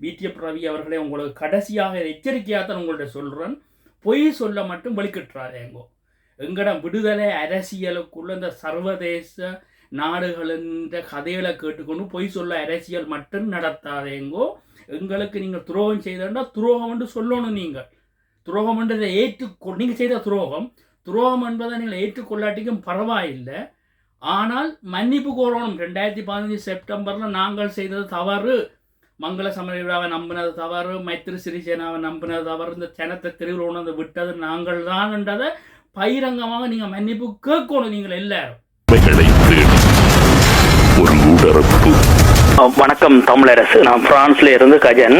PDF Ravi அவர்களே உங்களுக்கு கடைசியாக எச்சரிக்கையாக தான் உங்கள்ட்ட சொல்கிறேன் பொய் சொல்ல மட்டும் வெளிக்கிட்டுறாருங்கோ எங்கடம் விடுதலை அரசியலுக்குள்ள இந்த சர்வதேச நாடுகளின் கதைகளை கேட்டுக்கொண்டு பொய் சொல்ல அரசியல் மட்டும் நடத்தாதேங்கோ எங்களுக்கு நீங்கள் துரோகம் செய்தா துரோகம் என்று சொல்லணும் நீங்கள். துரோகம் என்றதை ஏற்றுக்கொ நீங்கள் செய்த துரோகம். துரோகம் என்பதை நீங்கள் ஏற்றுக்கொள்ளாட்டிக்கும் பரவாயில்லை. ஆனால் மன்னிப்பு கோரணும். ரெண்டாயிரத்தி பதினஞ்சு செப்டம்பரில் நாங்கள் செய்தது தவறு. மங்கள விழாவை நம்பினது தவறு மைத்திரி சிறிசேனாவை நம்பினது தவறு இந்த ஜனத்தை திருவிழா விட்டது நாங்கள் தான் என்றதை பகிரங்கமாக நீங்கள் மன்னிப்பு கேட்கணும் நீங்கள் எல்லாரும். வணக்கம் தமிழரசு. நான் பிரான்ஸ்ல இருந்து கஜன்.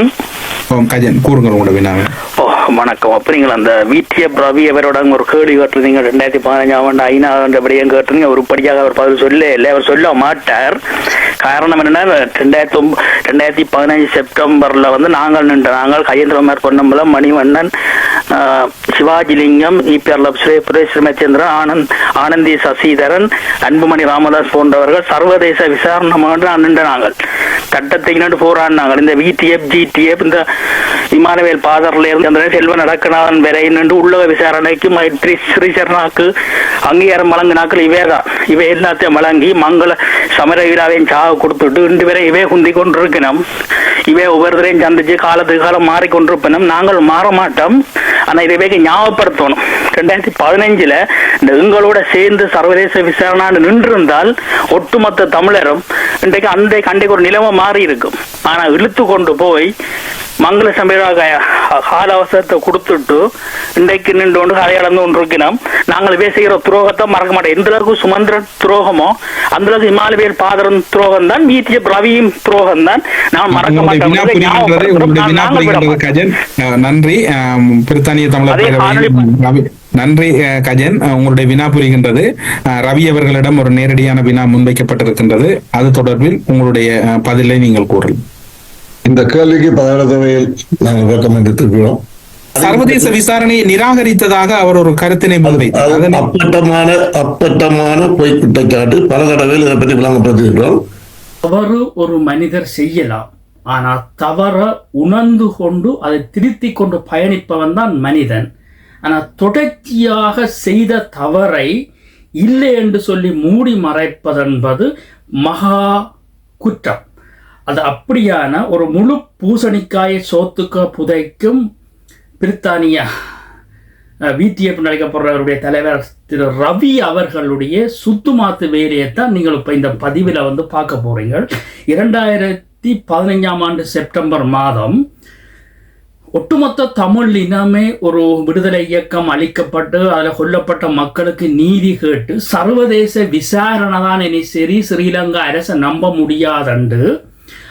கஜன். கூறுங்க உங்களோட வினாவை. வணக்கம். அப்படிங்களா? அந்த வீட்டிய பிரவி அவரோட ஒரு கேள்வி கேட்டிருந்தீங்க. ரெண்டாயிரத்தி பதினஞ்சாம் ஆண்டு ஐநா விடயம் கேட்டிருந்தீங்க. உருப்படியாக அவர் பதில் சொல்ல இல்லை. அவர் சொல்ல மாட்டார். காரணம் என்னன்னா ரெண்டாயிரத்தி ரெண்டாயிரத்தி பதினஞ்சு செப்டம்பர்ல வந்து நாங்கள் நின்ற நாங்கள் கையேந்திரமார் பொன்னம்பலம் மணிவண்ணன் சிவாஜிலிங்கம் இபிஆர் லப்ஸ்ரே சுரேஷ் ரமச்சந்திரன் ஆனந்த் ஆனந்தி சசிதரன் அன்புமணி ராமதாஸ் போன்றவர்கள் சர்வதேச விசாரணை நான் நின்ற நாங்கள். சட்டத்தை நின்று போராடினாங்க இந்த விடிஎஃப் ஜிடிஎஃப் இந்த இமானுவேல் பாதர்ல இருந்து அந்த செல்வ வரை நின்று உள்ளக விசாரணைக்கு மைத்ரி ஸ்ரீசரணாக்கு அங்கீகாரம் வழங்கினாக்கள் இவே தான் இவை எல்லாத்தையும் வழங்கி மங்கள சமர வீராவையும் சாக கொடுத்துட்டு இன்று வரை இவே குந்தி கொண்டிருக்கணும் இவே ஒவ்வொருத்தரையும் சந்திச்சு காலத்துக்கு காலம் மாறிக்கொண்டிருப்பினும். நாங்கள் மாற மாட்டோம் ஆனா இதை ஞாபகப்படுத்தணும். ரெண்டாயிரத்தி பதினஞ்சுல இந்த எங்களோட சேர்ந்து சர்வதேச விசாரணை நின்றிருந்தால் ஒட்டுமொத்த தமிழரும் இன்றைக்கு அந்த அன்றைக்கு ஒரு நிலைமை மாறி இருக்கும் ஆனா இழுத்து கொண்டு போய் மங்கள சம்பிரதாக கால அவசரத்தை கொடுத்துட்டு இன்றைக்கு நின்று கொண்டு கதையளந்து கொண்டிருக்கிறோம். நாங்கள் பேசுகிற துரோகத்தை மறக்க மாட்டோம். எந்த அளவுக்கு சுமந்திர துரோகமோ அந்த அளவுக்கு இமாலயல் பாதரன் துரோகம் தான் பிடிஎஃப் ரவியும் துரோகம் தான் நான் மறக்க அஹ், நன்றி. பிரித்தானிய தமிழர் நன்றி கஜன். உங்களுடைய வினா புரிகின்றது. ரவி அவர்களிடம் ஒரு நேரடியான வினா முன்வைக்கப்பட்டிருக்கின்றது. அது தொடர்பில் உங்களுடைய பதிலை நீங்கள் கூறலாம். இந்த கேள்விக்கு பதிலதவையில் நாங்கள் விளக்கம் எடுத்துக்கிறோம் சர்வதேச விசாரணையை நிராகரித்ததாக அவர் ஒரு கருத்தினை முன்வைத்தார். அப்பட்டமான அப்பட்டமான பொய் குற்றச்சாட்டு பல தடவைகள் இதை பற்றி விளங்கப்படுத்திருக்கிறோம் தவறு ஒரு மனிதர் செய்யலாம். ஆனால் தவற உணர்ந்து கொண்டு அதை திருத்தி கொண்டு பயணிப்பவன் தான் மனிதன். ஆனால் தொடர்ச்சியாக செய்த தவறை இல்லை என்று சொல்லி மூடி மறைப்பதென்பது மகா குற்றம். அது அப்படியான ஒரு முழு பூசணிக்காயை சோத்துக்க புதைக்கும் பிரித்தானியா விடிஎஃப் நடிக்கப்படுறவருடைய தலைவர் திரு ரவி அவர்களுடைய சுத்துமாத்து வேலையை தான் நீங்கள் இப்போ இந்த பதிவில் வந்து பார்க்க போகிறீங்க இரண்டாயிரத்தி பதினைஞ்சாம் ஆண்டு செப்டம்பர் மாதம் ஒட்டுமொத்த தமிழ் இனமே ஒரு விடுதலை இயக்கம் அளிக்கப்பட்டு அதில் கொல்லப்பட்ட மக்களுக்கு நீதி கேட்டு சர்வதேச விசாரணை தான் இனி சரி ஸ்ரீலங்கா அரசை நம்ப முடியாதண்டு.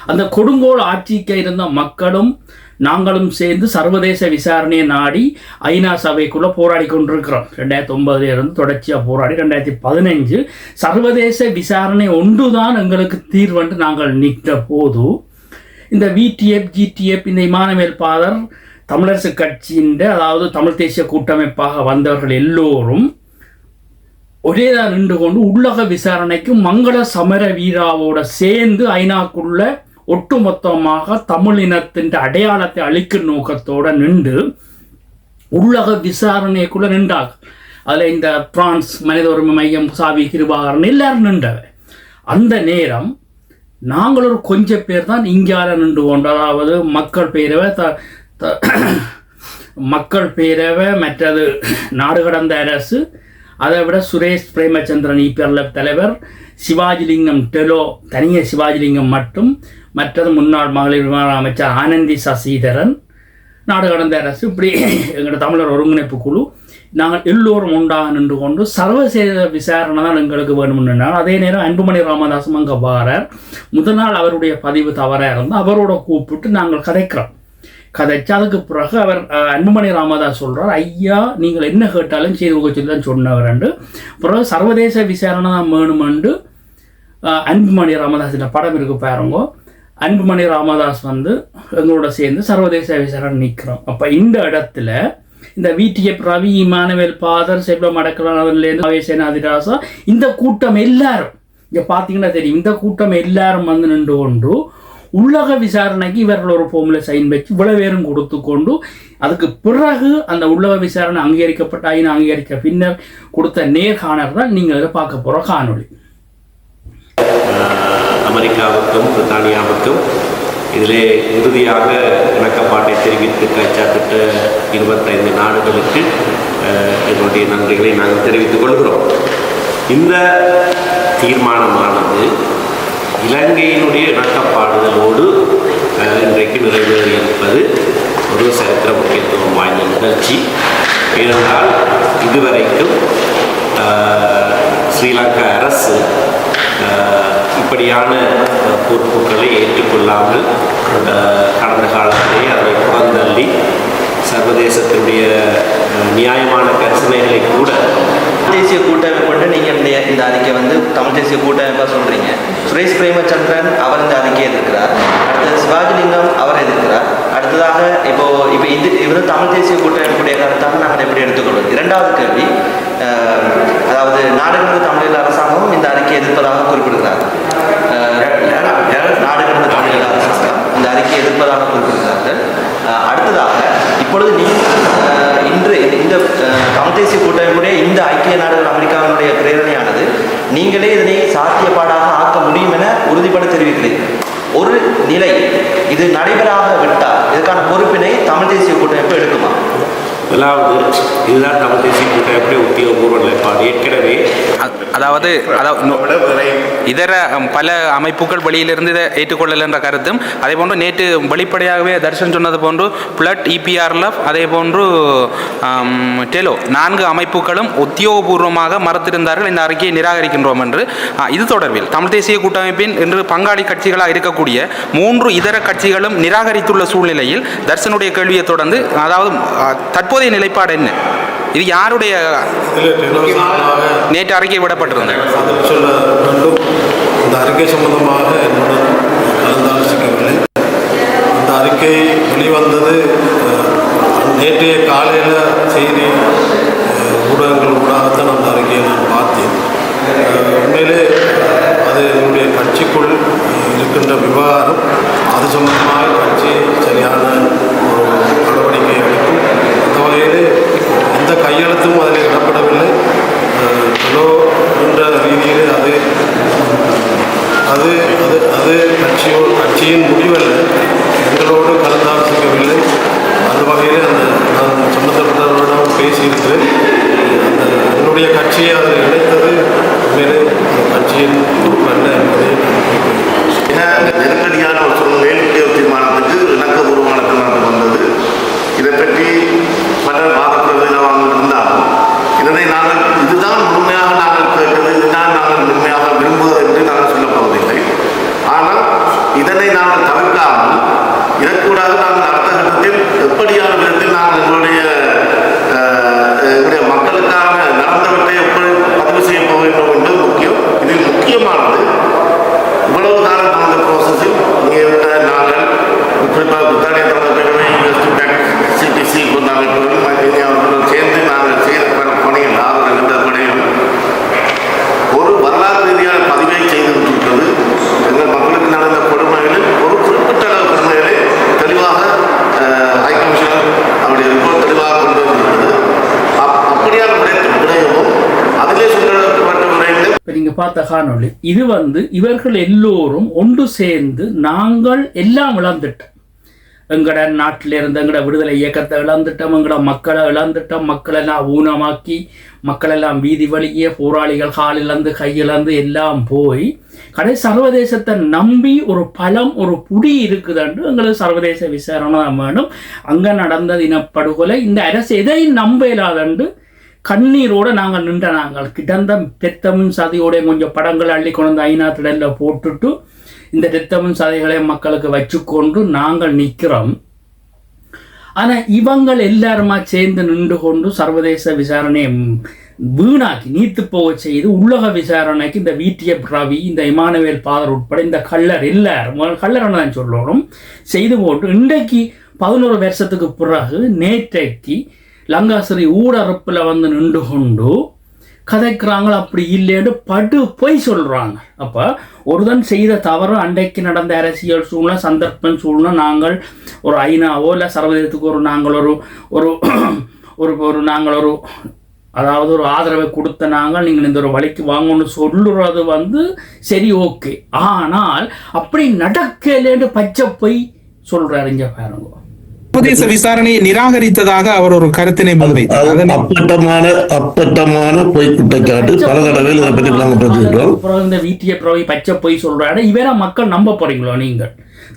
அந்த கொடுங்கோல் ஆட்சிக்கு இருந்த மக்களும் நாங்களும் சேர்ந்து சர்வதேச விசாரணையை நாடி ஐநா சபைக்குள்ள போராடி கொண்டிருக்கிறோம். ரெண்டாயிரத்தி ஒன்பதுல இருந்து தொடர்ச்சியாக போராடி ரெண்டாயிரத்தி பதினஞ்சு சர்வதேச விசாரணை ஒன்றுதான் எங்களுக்கு தீர்வென்று நாங்கள் நிற்கிற போது இந்த விடிஎஃப் ஜிடிஎஃப் இந்த விமான பாதர் தமிழரசு கட்சியின் அதாவது தமிழ் தேசிய கூட்டமைப்பாக வந்தவர்கள் எல்லோரும் ஒரே தான் நின்று கொண்டு உள்ளக விசாரணைக்கு மங்கள சமர வீராவோட சேர்ந்து ஐநாக்குள்ள ஒட்டுமொத்தமாக தமிழினத்தின் அடையாளத்தை அழிக்கும் நோக்கத்தோடு நின்று உள்ளக விசாரணைக்குள்ள நின்றாங்க அதில் இந்த பிரான்ஸ் மனித உரிமை மையம் சாவி கிருபாகரன் எல்லாரும் நின்றவர் அந்த நேரம் நாங்கள் ஒரு கொஞ்ச பேர் தான் இங்கால நின்று கொண்டோம். அதாவது மக்கள் பேரவை த த- மக்கள் பேரவை மற்றது நாடு கடந்த அரசு அதை விட சுரேஷ் பிரேமச்சந்திரன் இபிஆர்எல் தலைவர் சிவாஜிலிங்கம் டெலோ தனிய சிவாஜிலிங்கம் மட்டும் மற்றது முன்னாள் மகளிர் விமான அமைச்சர் ஆனந்தி சசிதரன் நாடு கடந்த அரசு இப்படி எங்களோட தமிழர் ஒருங்கிணைப்பு குழு நாங்கள் எல்லோரும் உண்டாக நின்று கொண்டு சர்வசேத விசாரணை தான் எங்களுக்கு வேணும்னு அதே நேரம் அன்புமணி ராமதாசும் அங்கே வாரார். முதல் நாள் அவருடைய பதிவு தவறாக இருந்தால் அவரோட கூப்பிட்டு நாங்கள் கதைக்கிறோம். கதைச்சு அதுக்கு பிறகு அவர் அன்புமணி ராமதாஸ் சொல்கிறார் ஐயா நீங்கள் என்ன கேட்டாலும் செய்து கொடுக்க சொல்லி தான் சொன்னவர் பிறகு சர்வதேச விசாரணை தான் வேணுமென்று அன்புமணி ராமதாஸின் படம் இருக்கு பாருங்க. அன்புமணி ராமதாஸ் வந்து எங்களோட சேர்ந்து சர்வதேச விசாரணை நிற்கிறோம். அப்போ இந்த இடத்துல இந்த விடிஎஃப் ரவி இமானுவேல் பாதர் செல்வம் அடக்கலானதுலேருந்து சேனாதிராசா இந்த கூட்டம் எல்லாரும் இங்கே பார்த்தீங்கன்னா தெரியும் இந்த கூட்டம் எல்லாரும் வந்து நின்று கொண்டு உள்ளக விசாரணைக்கு இவர்கள் ஒரு ஃபோமில் சைன் வச்சு இவ்வளவு பேரும் கொடுத்து கொண்டு அதுக்கு பிறகு அந்த உள்ளக விசாரணை அங்கீகரிக்கப்பட்ட ஐநா அங்கீகரிக்க பின்னர் கொடுத்த நேர்காணல் தான் நீங்கள் அதை பார்க்க போகிற காணொளி. அமெரிக்காவுக்கும் பிரித்தானியாவுக்கும் இதிலே உறுதியாக இணக்கப்பாட்டை தெரிவித்து கைச்சாத்திட்ட இருபத்தைந்து நாடுகளுக்கு என்னுடைய எங்களுடைய நன்றிகளை நாங்கள் தெரிவித்துக் கொள்கிறோம். இந்த தீர்மானமானது இலங்கையினுடைய இணக்கப்பாடுதலோடு இன்றைக்கு இன்றைக்கு நிறைவேறியிருப்பது ஒரு சரித்திர முக்கியத்துவம் வாய்ந்த நிகழ்ச்சி. ஏனென்றால் இதுவரைக்கும் ஸ்ரீலங்கா அரசு இப்படியான பொறுப்புகளை ஏற்றுக்கொள்ளாமல் கடந்த காலத்திலேயே அதை புறந்தள்ளி சர்வதேசத்தினுடைய நியாயமான கரிசனைகளை கூட தேசிய கூட்டமைப்பு கொண்டு நீங்க இந்த இந்த அறிக்கை வந்து தமிழ் தேசிய கூட்டமைப்பா சொல்றீங்க. சுரேஷ் பிரேமச்சந்திரன் அவர் இந்த அறிக்கையை எதிர்க்கிறார். அடுத்தது சிவாஜிலிங்கம் அவர் எதிர்க்கிறார். அடுத்ததாக இப்போ இப்போ இது இவர் தமிழ் தேசிய கூட்டமைப்புடைய கருத்தாக நாங்கள் எப்படி எடுத்துக்கொள்வது? இரண்டாவது கேள்வி அதாவது நாடுகளது தமிழீழ அரசாங்கமும் இந்த அறிக்கையை எதிர்ப்பதாக குறிப்பிடுகிறார். அஹ், நாடுகளது தமிழீழ அரசாங்கம் இந்த அறிக்கையை எதிர்ப்பதாக குறிப்பிடுகிறார்கள். அடுத்ததாக இப்பொழுது நீ இன்று இந்த- தமிழ்தேசிய கூட்டமைப்புடைய இந்த ஐக்கிய நாடுகள் அமெரிக்காவினுடைய பிரேரணையானது நீங்களே இதனை சாத்தியப்பாடாக ஆக்க முடியும் என உறுதிபட தெரிவிக்கிறீர்கள் ஒரு நிலை இது நடைபெறாக விட்டால் இதற்கான பொறுப்பினை தமிழ் தேசிய கூட்டமைப்பு எடுக்குமா? முதலாவது இதுதான் தமிழ் தேசிய உத்தியோகபூர்வ நிலைப்பாடு. ஏற்கனவே அதாவது அதாவது இதர பல அமைப்புகள் வெளியிலிருந்து இதை ஏற்றுக்கொள்ளல் என்ற கருத்தும் அதே போன்று நேற்று வெளிப்படையாகவே தர்ஷன் சொன்னது போன்று பிளட் இபிஆர்எல்எஃப் அதே போன்று டெலோ நான்கு அமைப்புகளும் உத்தியோகபூர்வமாக மறுத்திருந்தார்கள் இந்த அறிக்கையை நிராகரிக்கின்றோம் என்று. இது தொடர்பில் தமிழ் தேசிய கூட்டமைப்பின் இன்று பங்காளி கட்சிகளாக இருக்கக்கூடிய மூன்று இதர கட்சிகளும் நிராகரித்துள்ள சூழ்நிலையில் தர்ஷனுடைய கேள்வியை தொடர்ந்து அதாவது தற்போது தற்போதைய நிலைப்பாடு என்ன? இது யாருடைய நேற்று அறிக்கை விடப்பட்டிருந்தது. இந்த அறிக்கை சம்பந்தமாக என்னுடன் கலந்தாலோசிக்கவில்லை. இந்த அறிக்கை வெளிவந்தது நேற்றைய காலையில் செய்தி ஊடகங்கள் ஊடாகத்தான் அந்த அறிக்கையை நான் பார்த்தேன். உண்மையிலே அது என்னுடைய கட்சிக்குள் இருக்கின்ற விவகாரம் அது சம்பந்தமாக கட்சி சரியான கையெழுத்தும் அதில் இடப்படவில்லை. அஹ், என்ற ரீதியில் அது அது அது அது கட்சியோ கட்சியின் முடிவல்ல. எங்களோடு கலந்தாலோசிக்கவில்லை அந்த வகையில் அந்த நான் சம்பந்தப்பட்டவர்களிடம் பேசியிருக்கிறேன். அந்த என்னுடைய கட்சியை அதில் இணைத்தது மேலே அந்த கட்சியின் பொறுப்பல்ல என்பதை நான் குறிப்பிடுகிறேன். ஏன்னா இந்த நெருக்கடியான ஒரு சூழ்நிலையில் இப்படி ஒரு தீர்மானத்துக்கு இணக்கபூர்வமான தீர்மானம் வந்தது இதை பற்றி பலர் வாதப்பிரதிகளாக இருந்தாலும் இதனை நாங்கள் இதுதான் முழுமையாக நாங்கள் கேட்கிறது இதுதான் நாங்கள் முழுமையாக விரும்புவது என்று நாங்கள் சொல்லப் போவதில்லை ஆனால் இதனை நாங்கள் தவிர்க்காமல் இதற்கூடாக நாங்கள் அடுத்த கட்டத்தில் எப்படியான விதத்தில் நாங்கள் எங்களுடைய அஹ், எங்களுடைய மக்களுக்கான நடந்தவற்றை எப்படி பதிவு செய்ய போகின்றோம் என்பது முக்கியம் இதில் முக்கியமானது இவ்வளவு காலம் நடந்த ப்ராசஸில் இங்கே இருந்த நாங்கள் குறிப்பாக பிரித்தானிய தமிழர் பேரவை யூஎஸ்டி பேங்க் சிடிசி போன்ற அமைப்புகளும் அவர்களுடன் சேர்ந்து நாங்கள் செய்த பல பணிகள் ஆதரவு என்ற பணிகள் ஒரு வரலாற்று ரீதியான பதிவை செய்திருக்கிறது எங்கள் மக்களுக்கு நடந்த கொடுமைகளில் ஒரு குறிப்பிட்ட அளவு கொடுமைகளை தெளிவாக அஹ், ஹை கமிஷனர் அவருடைய ரிப்போர்ட் தெளிவாக கொண்டு வந்திருக்கிறது அப்- அப்படியான விடயத்தை விடயமும் அதிலே சொல்லப்பட்ட விடயங்களை இப்போ நீங்கள் பார்த்த காணொளி இது வந்து இவர்கள் எல்லோரும் ஒன்று சேர்ந்து நாங்கள் எல்லாம் இழந்துட்டோம். எங்கட நாட்டில் இருந்த எங்கட விடுதலை இயக்கத்தை இழந்துட்டோம். எங்கட மக்களை இழந்துட்டோம். மக்களெல்லாம் ஊனமாக்கி மக்களெல்லாம் வீதி வழியே போராளிகள் காலிழந்து கையிழந்து எல்லாம் போய் கடை சர்வதேசத்தை நம்பி ஒரு பலம் ஒரு புடி இருக்குதுன்னு எங்களுக்கு சர்வதேச விசாரணை வேணும். அங்கே நடந்த இனப்படுகொலை. இந்த அரசு எதையும் நம்ப இல்லாதண்டு கண்ணீரோட நாங்கள் நின்ற நாங்கள் கிடந்த பெத்தமும் சதையோட கொஞ்சம் படங்களை அள்ளி கொண்டு வந்து ஐநா திடலில் போட்டுட்டு இந்த ரத்தமும் சதைகளை மக்களுக்கு வச்சுக்கொண்டு நாங்கள் நிற்கிறோம் ஆனால் இவங்கள் எல்லாருமா சேர்ந்து நின்று கொண்டு சர்வதேச விசாரணையை வீணாக்கி நீத்து போக செய்து உள்ளக விசாரணைக்கு இந்த விடிஎஃப் ரவி இந்த இமானுவேல் பாதர் உட்பட இந்த கல்லர் எல்லாரும் முதல்ல தான் சொல்லணும் செய்து போட்டு இன்றைக்கு பதினோரு வருஷத்துக்கு பிறகு நேற்றைக்கு லங்காசிரி ஊடறுப்பில் வந்து நின்று கொண்டு கதைக்கிறாங்களோ அப்படி இல்லைன்னு படு பொய் சொல்கிறாங்க அப்போ ஒருதன் செய்த தவறு அன்றைக்கு நடந்த அரசியல் சூழ்நிலை சந்தர்ப்பம் சூழ்நிலை நாங்கள் ஒரு ஐநாவோ இல்லை சர்வதேசத்துக்கு ஒரு நாங்கள் ஒரு ஒரு ஒரு ஒரு நாங்கள் ஒரு அதாவது ஒரு ஆதரவை கொடுத்த நாங்கள் நீங்கள் இந்த ஒரு வழிக்கு வாங்கணும்னு சொல்லுறது வந்து சரி ஓகே. ஆனால் அப்படி நடக்கலேன்னு பச்சை பொய் சொல்கிறாருங்க பாருங்க. சர்வதேச விசாரணையை நிராகரித்ததாக அவர் ஒரு கருத்தினை முன்வைத்தார் அப்பட்டமான அப்பட்டமான பொய் குற்றச்சாட்டு. பல தடவைகள் இதை பற்றி நாங்கள் அப்புறம் இந்த வீட்டிய பிறவை பச்சை பொய் சொல்றாரு இவரை மக்கள் நம்ப போறீங்களோ நீங்கள்?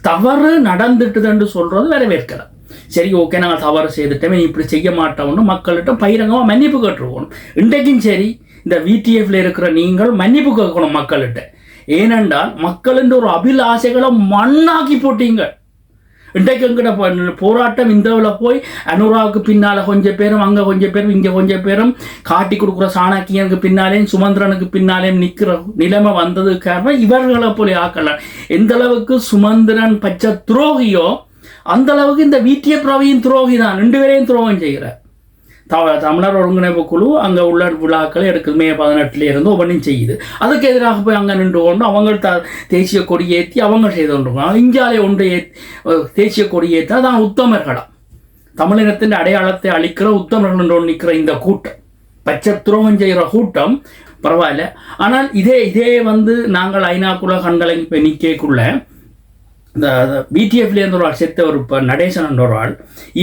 தவறு நடந்துட்டுதுன்னு சொல்றது வரவேற்கலாம் சரி ஓகே நாங்கள் தவறு செய்துட்டோம். இனி இப்படி செய்ய மாட்டோம்னு மக்கள்கிட்ட பகிரங்கமாக மன்னிப்பு கேட்டுருவோம். இன்றைக்கும் சரி இந்த விடிஎஃப்ல இருக்கிற நீங்கள் மன்னிப்பு கேட்கணும் மக்கள்கிட்ட. ஏனென்றால் மக்களின் ஒரு அபிலாசைகளை மண்ணாக்கி போட்டீங்க. இன்றைக்கு எங்கிட்ட போராட்டம் இந்தியாவில் போய் அனுராவுக்கு பின்னால் கொஞ்சம் பேரும் அங்கே கொஞ்சம் பேரும் இங்கே கொஞ்சம் பேரும் காட்டி கொடுக்குற சாணக்கியனுக்கு பின்னாலேயும் சுமந்திரனுக்கு பின்னாலேயும் நிற்கிற நிலைமை வந்தது காரணம் இவர்களை போல ஆக்கலாம் எந்த அளவுக்கு சுமந்திரன் பச்சை துரோகியோ அந்த அளவுக்கு இந்த வீட்டிய பிரவியின் துரோகி தான் ரெண்டு பேரையும் துரோகம் செய்கிறார். தமிழர் ஒருங்கிணைப்பு குழு அங்கே உள்ள விழாக்களை எடுக்குது. மே பதினெட்டுலேருந்து இருந்து ஒவ்வொன்றும் செய்யுது. அதுக்கு எதிராக போய் அங்கே நின்று கொண்டு அவங்க த தேசிய கொடி ஏற்றி அவங்க செய்து கொண்டிருக்காங்க. இந்தியாவிலே ஒன்று ஏ தேசிய கொடி ஏற்றா தான் உத்தமர்களாம் தமிழினத்தின் அடையாளத்தை அளிக்கிற உத்தமர்கள் என்று ஒன்று நிற்கிற இந்த கூட்டம். பச்சை துரோகம் செய்கிற கூட்டம் பரவாயில்ல. ஆனால் இதே இதே வந்து நாங்கள் ஐநாக்குள்ள கண்களை இப்போ நிற்கக்குள்ள இந்த பிடிஎஃப்லேருந்து ஒரு ஆள் செத்த ஒரு இப்போ நடேசன் ஒரு ஆள்.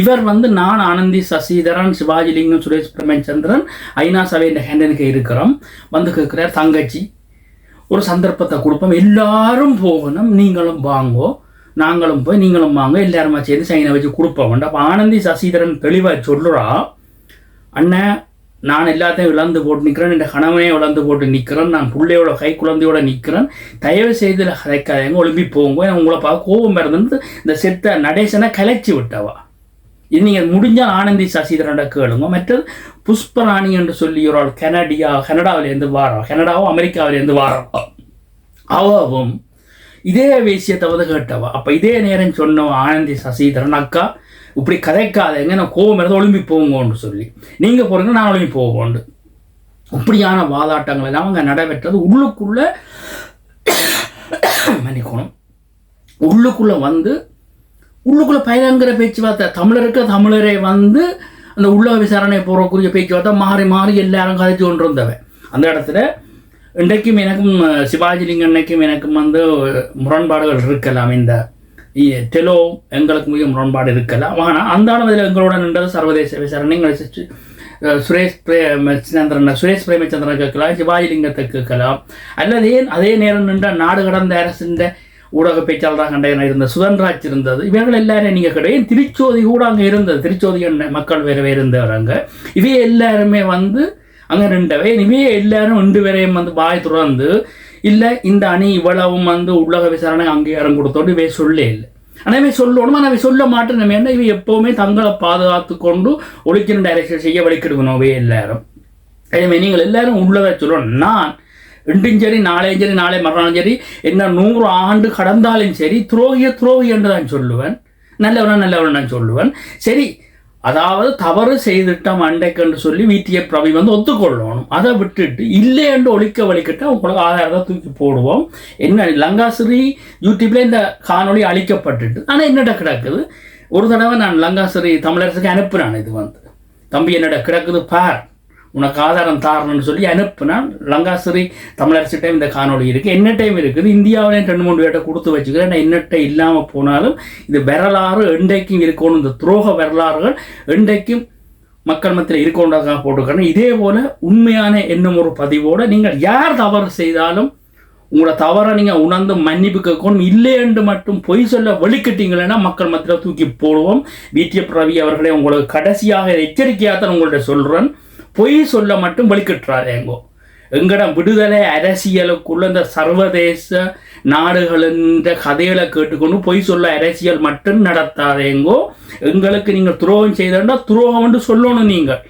இவர் வந்து நான் ஆனந்தி சசிதரன் சிவாஜிலிங்கம் சுரேஷ் பிரமச்சந்திரன் ஐநா சபையின் ஹேண்டனுக்கு இருக்கிறோம். வந்து கேட்குறார் தங்கச்சி ஒரு சந்தர்ப்பத்தை கொடுப்போம். எல்லாரும் போகணும் நீங்களும் வாங்கோ நாங்களும் போய் நீங்களும் வாங்க எல்லாருமா சேர்ந்து சைனை வச்சு கொடுப்போம். அப்போ ஆனந்தி சசிதரன் தெளிவாக சொல்லுறா அண்ணன் நான் எல்லாத்தையும் இழந்து போட்டு நிற்கிறேன் என் கணவனே இழந்து போட்டு நிற்கிறேன் நான் பிள்ளையோட கை குழந்தையோட நிற்கிறேன் தயவு செய்து கதைக்காதீங்க ஒழும்பி போங்க. உங்களை பார்க்க கோபம் பிறந்து இந்த செத்த நடேசனை கலைச்சி விட்டவா? இது நீங்கள் முடிஞ்சால் ஆனந்தி சசிதரனோட கேளுங்க. மற்றது புஷ்பராணி என்று சொல்லி ஒரு ஆள் கனடியா கனடாவிலேருந்து வாரா. கனடாவோ அமெரிக்காவிலேருந்து வாரா. அவவும் இதே விஷயத்தை வந்து கேட்டவா. அப்போ இதே நேரம் சொன்னவன் ஆனந்தி சசிதரன் அக்கா இப்படி கதைக்காதேங்க நான் கோபம் இருந்து ஒளிம்பி போங்கோன்னு சொல்லி. நீங்கள் போகிறீங்க நான் ஒளிம்பி போவோண்டு. இப்படியான வாதாட்டங்கள் எல்லாம் அங்கே நடைபெற்றது. உள்ளுக்குள்ள மன்னிக்கணும். உள்ளுக்குள்ளே வந்து உள்ளுக்குள்ளே பயங்கர பேச்சுவார்த்தை. தமிழருக்கு தமிழரை வந்து அந்த உள்ள விசாரணை போகிறக்குரிய பேச்சுவார்த்தை மாறி மாறி எல்லாரும் கதைச்சு கொண்டு இருந்தவன் அந்த இடத்துல இன்றைக்கும் எனக்கும் அஹ், அன்னைக்கும் எனக்கும் வந்து முரண்பாடுகள் இருக்கலாம். இந்த டெலோ எங்களுக்கு மிக முரண்பாடு இருக்கலாம் ஆனால் அந்த அளவில் எங்களோட நின்றது சர்வதேச விசாரணை எங்களை சுற்றி- அஹ், சுரேஷ் பிரேமச்சந்திரன் சுரேஷ் பிரேமச்சந்திரன் கேட்கலாம் சிவாஜிலிங்கத்தை கேட்கலாம் அல்லது ஏன் அதே நேரம் நின்ற நாடு கடந்த அரசின் ஊடக பேச்சாளராக கண்ட இருந்த சுதன்ராஜ் இருந்தது இவர்கள் எல்லாரும் நீங்கள் கிடையாது திருச்சோதி கூட அங்கே இருந்தது திருச்சோதி மக்கள் வேறு இருந்தவர் அங்கே இவையே எல்லாருமே வந்து அங்கே நின்றவை இவையே எல்லாரும் ரெண்டு பேரையும் வந்து வாய் துறந்து இல்லை இந்த அணி இவ்வளவும் வந்து உள்ளக விசாரணை அங்கீகாரம் கொடுத்தோடு இவை சொல்லே இல்லை. ஆனால் இவை சொல்லணும்? ஆனால் இவை சொல்ல மாட்டேன் நம்ம என்ன இவை எப்போவுமே தங்களை பாதுகாத்து கொண்டு ஒழிக்கிற டைரக்ஷன் செய்ய வலிக்கிடுக்கணும் இவை எல்லாரும். எனவே நீங்கள் எல்லாரும் உள்ளதை சொல்லணும். நான் இன்றும் சரி நாளையும் சரி நாளை மறுநாளும் சரி என்ன நூறு ஆண்டு கடந்தாலும் சரி துரோகிய துரோகி என்று தான் சொல்லுவேன். நல்லவனா நல்லவன் நான் சொல்லுவேன். சரி அதாவது தவறு செய்துட்டோம் அண்டைக்குன்னு சொல்லி வீட்டிய பிரவி வந்து ஒத்துக்கொள்ளணும். அதை விட்டுட்டு இல்லை என்று ஒழிக்க வலிக்கிட்டு உங்களுக்கு ஆதாரத்தை தூக்கி போடுவோம். என்ன லங்காசிரி யூடியூப்ல இந்த காணொலி அழிக்கப்பட்டுட்டு ஆனால் என்னடா கிடக்குது? ஒரு தடவை நான் லங்காசிரி தமிழரசுக்கு அனுப்புனேன் இது வந்து. தம்பி என்னடா கிடக்குது? பார். உனக்கு ஆதாரம் தாரணும்னு சொல்லி அனுப்புனான். லங்காசிரி டைம் இந்த காணொலி இருக்குது என்ன டைம் இருக்குது? இந்தியாவிலே ரெண்டு மூணு வேட்டை கொடுத்து வச்சுக்கிறேன். நான் என்னட்ட இல்லாமல் போனாலும் இது வரலாறு என்றைக்கும் இருக்கணும். இந்த துரோக வரலாறுகள் என்றைக்கும் மக்கள் மத்தியில் இருக்கணுன்றதுக்காக போட்டுக்கிறேன் இதே போல் உண்மையான என்னும் ஒரு பதிவோடு நீங்கள் யார் தவறு செய்தாலும் உங்களோட தவறை நீங்கள் உணர்ந்து மன்னிப்பு கேட்கணும். இல்லை என்று மட்டும் பொய் சொல்ல வெளிக்கிட்டீங்களேன்னா மக்கள் மத்தியில் தூக்கி போடுவோம். விடிஎஃப் ரவி அவர்களே உங்களுக்கு கடைசியாக எச்சரிக்கையாக தான் உங்கள்கிட்ட சொல்கிறேன் பொய் சொல்ல மட்டும் வெளிக்கிட்டுறாதேங்கோ எங்கடம் விடுதலை அரசியலுக்குள்ள இந்த சர்வதேச நாடுகளின் கதைகளை கேட்டுக்கொண்டு பொய் சொல்ல அரசியல் மட்டும் நடத்தாதேங்கோ எங்களுக்கு நீங்கள் துரோகம் செய்தா துரோகம் என்று சொல்லணும் நீங்கள்.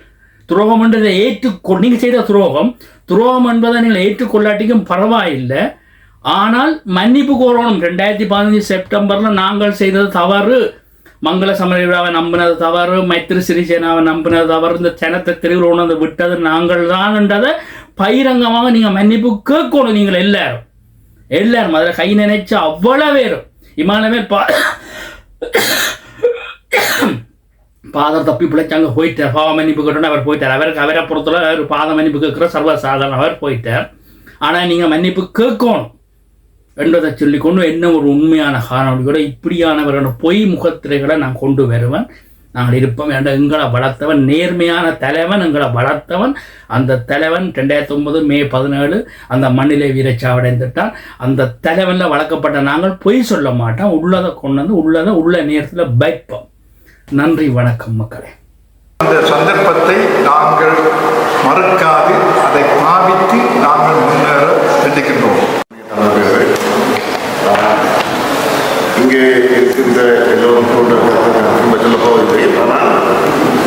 துரோகம் என்றதை ஏற்றுக்கொ நீங்கள் செய்த துரோகம். துரோகம் என்பதை நீங்கள் ஏற்றுக்கொள்ளாட்டிக்கும் பரவாயில்லை. ஆனால் மன்னிப்பு கோரணும். ரெண்டாயிரத்தி பதினஞ்சு செப்டம்பரில் நாங்கள் செய்தது தவறு. மங்கள சமரவிழாவை நம்பினது தவறு மைத்திரி சிறிசேனாவை நம்பினது தவறு இந்த ஜனத்தை தெருவில் உணர்ந்து விட்டது நாங்கள் தான் என்றதை பகிரங்கமாக நீங்கள் மன்னிப்பு கேட்கணும் நீங்கள் எல்லாரும். எல்லாரும் அதில் கை நினைச்ச அவ்வளோ பேரும். இமானமே பா பாதர் தப்பி பிழைச்சாங்க போயிட்டார். பாவ மன்னிப்பு கேட்டோன்னு அவர் போயிட்டார். அவருக்கு அவரை பொறுத்தவரை அவர் பாத மன்னிப்பு கேட்குற சர்வசாதாரண அவர் போயிட்டார். ஆனால் நீங்கள் மன்னிப்பு கேட்கணும். என்பதை சொல்லிக்கொண்டு என்ன ஒரு உண்மையான காணொலியோட இப்படியானவர்களோட பொய் முகத்திரைகளை நான் கொண்டு வருவேன். நாங்கள் இருப்போம். என்ற எங்களை வளர்த்தவன் நேர்மையான தலைவன் எங்களை வளர்த்தவன். அந்த தலைவன் ரெண்டாயிரத்தி ஒன்பது மே பதினேழு அந்த மண்ணிலே வீரச்சாவடைந்துட்டான். அந்த தலைவனில் வளர்க்கப்பட்ட நாங்கள் பொய் சொல்ல மாட்டோம். உள்ளதை கொண்டு வந்து உள்ளதை உள்ள நேரத்தில் வைப்போம். நன்றி வணக்கம் மக்களே. அந்த சந்தர்ப்பத்தை நாங்கள் மறுக்காது அதை பாவித்து இங்கே இருக்கின்ற எல்லோரும் கூட ரொம்ப சொல்லப்போ இல்லை ஆனால்